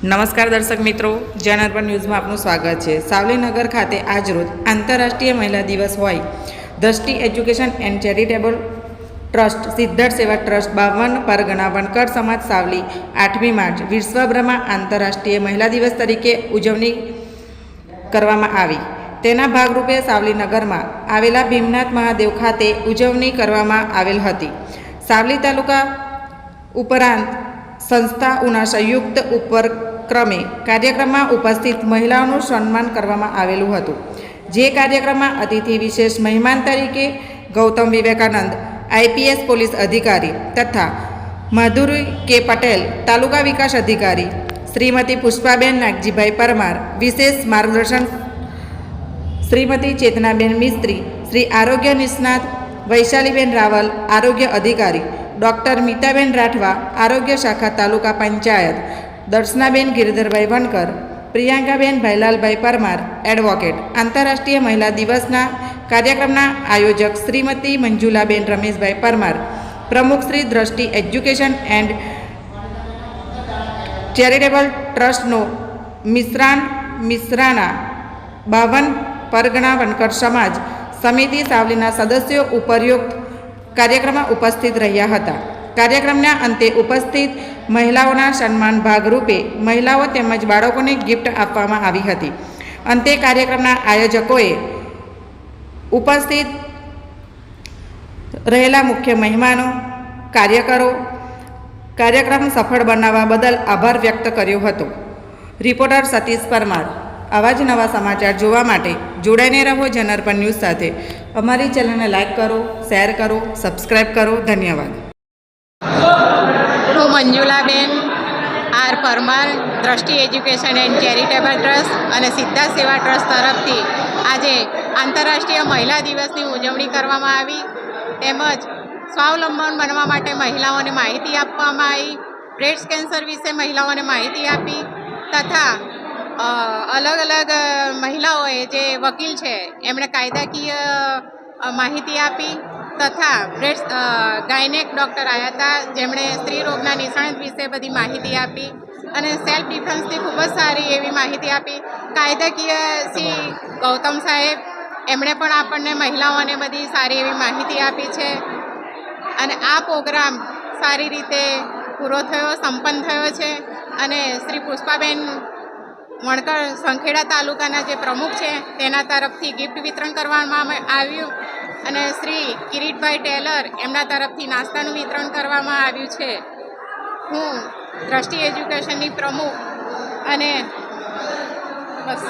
નમસ્કાર દર્શક મિત્રો જનઅર્પણ ન્યૂઝમાં આપનું સ્વાગત છે. સાવલીનગર ખાતે આજરોજ આંતરરાષ્ટ્રીય મહિલા દિવસ હોય. Drishti, education and charitable trust Siddharth Seva trust, બાવન પરગણા વનકર સમાજ સાવલી, આઠમી માર્ચ, વિશ્વભરમાં આંતરરાષ્ટ્રીય મહિલા દિવસ તરીકે ઉજવણી કરવામાં આવી. તેના ભાગરૂપે સાવલીનગરમાં આવેલા ભીમનાથ મહાદેવ ખાતે ઉજવણી કરવામાં આવેલ હતી. સાવલી તાલુકા ઉપરાંત સંસ્થા ઉના સંયુક્ત ઉપક્રમે કાર્યક્રમમાં ઉપસ્થિત મહિલાઓનું સન્માન કરવામાં આવેલું હતું. જે કાર્યક્રમમાં અતિથિ વિશેષ મહેમાન તરીકે ગૌતમ વિવેકાનંદ, આઈપીએસ પોલીસ અધિકારી તથા માધુરી કે પટેલ, તાલુકા વિકાસ અધિકારી શ્રીમતી પુષ્પાબેન નાગજીભાઈ પરમાર, વિશેષ માર્ગદર્શન શ્રીમતી ચેતનાબેન મિસ્ત્રી, શ્રી આરોગ્ય નિષ્ણાત વૈશાલીબેન રાવલ, આરોગ્ય અધિકારી, ડૉક્ટર મીતાબેન રાઠવા, આરોગ્ય શાખા તાલુકા પંચાયત દર્શનાબેન ગિરધરભાઈ વણકર, પ્રિયાંકાબેન ભાઈલાલભાઈ પરમાર એડવોકેટ. આંતરરાષ્ટ્રીય મહિલા દિવસના કાર્યક્રમના આયોજક શ્રીમતી મંજુલાબેન રમેશભાઈ પરમાર. પ્રમુખ Shri Drishti education and charitable ટ્રસ્ટનો મિશ્રાન મિશ્રાના બાવન પરગણા વનકર સમાજ સમિતિ સાવલીના સદસ્યો ઉપરયુક્ત કાર્યક્રમમાં ઉપસ્થિત રહ્યા હતા. કાર્યક્રમના અંતે ઉપસ્થિત મહિલાઓના સન્માન ભાગરૂપે મહિલાઓ તેમજ બાળકોને ગિફ્ટ આપવામાં આવી હતી. અંતે કાર્યક્રમના આયોજકોએ ઉપસ્થિત રહેલા મુખ્ય મહેમાનો, કાર્યકરો, કાર્યક્રમ સફળ બનાવવા બદલ આભાર વ્યક્ત કર્યો હતો. રિપોર્ટર સતીશ પરમાર. આવા જ નવા સમાચાર જોવા માટે જોડાઈને રહો જનરપન ન્યૂઝ સાથે. અમારી ચેનલને લાઇક કરો, શેર કરો સબસ્ક્રાઈબ કરો. ધન્યવાદ. હું મંજુલાબેન, આર પરમાર, દ્રષ્ટિ એજ્યુકેશન એન્ડ ચેરિટેબલ ટ્રસ્ટ અને સિદ્ધાર્થ સેવા ટ્રસ્ટ તરફથી આજે આંતરરાષ્ટ્રીય મહિલા દિવસની ઉજવણી કરવામાં આવી. તેમજ સ્વાવલંબન બનવા માટે મહિલાઓને માહિતી આપવામાં આવી. બ્રેસ્ટ કેન્સર વિશે મહિલાઓને માહિતી આપી તથા અલગ અલગ મહિલાઓએ જે વકીલ છે, એમણે કાયદાકીય માહિતી આપી. તથા બ્રેસ્ટ ગાયનેક ડૉક્ટર આવ્યા હતા જેમણે સ્ત્રી રોગના નિષ્ણાત વિશે બધી માહિતી આપી અને સેલ્ફ ડિફેન્સની ખૂબ જ સારી એવી માહિતી આપી. કાયદાકીય શ્રી ગૌતમ સાહેબ, એમણે પણ આપણને મહિલાઓને બધી સારી એવી માહિતી આપી છે. અને આ પ્રોગ્રામ સારી રીતે પૂરો થયો, સંપન્ન થયો છે. અને શ્રી પુષ્પાબેન વણકર સંખેડા તાલુકાના જે પ્રમુખ છે, તેના તરફથી ગિફ્ટ વિતરણ કરવામાં આવ્યું. અને શ્રી કિરીટભાઈ ટેલર એમના તરફથી નાસ્તાનું વિતરણ કરવામાં આવ્યું છે. હું દ્રષ્ટિ એજ્યુકેશનની પ્રમુખ અને બસ.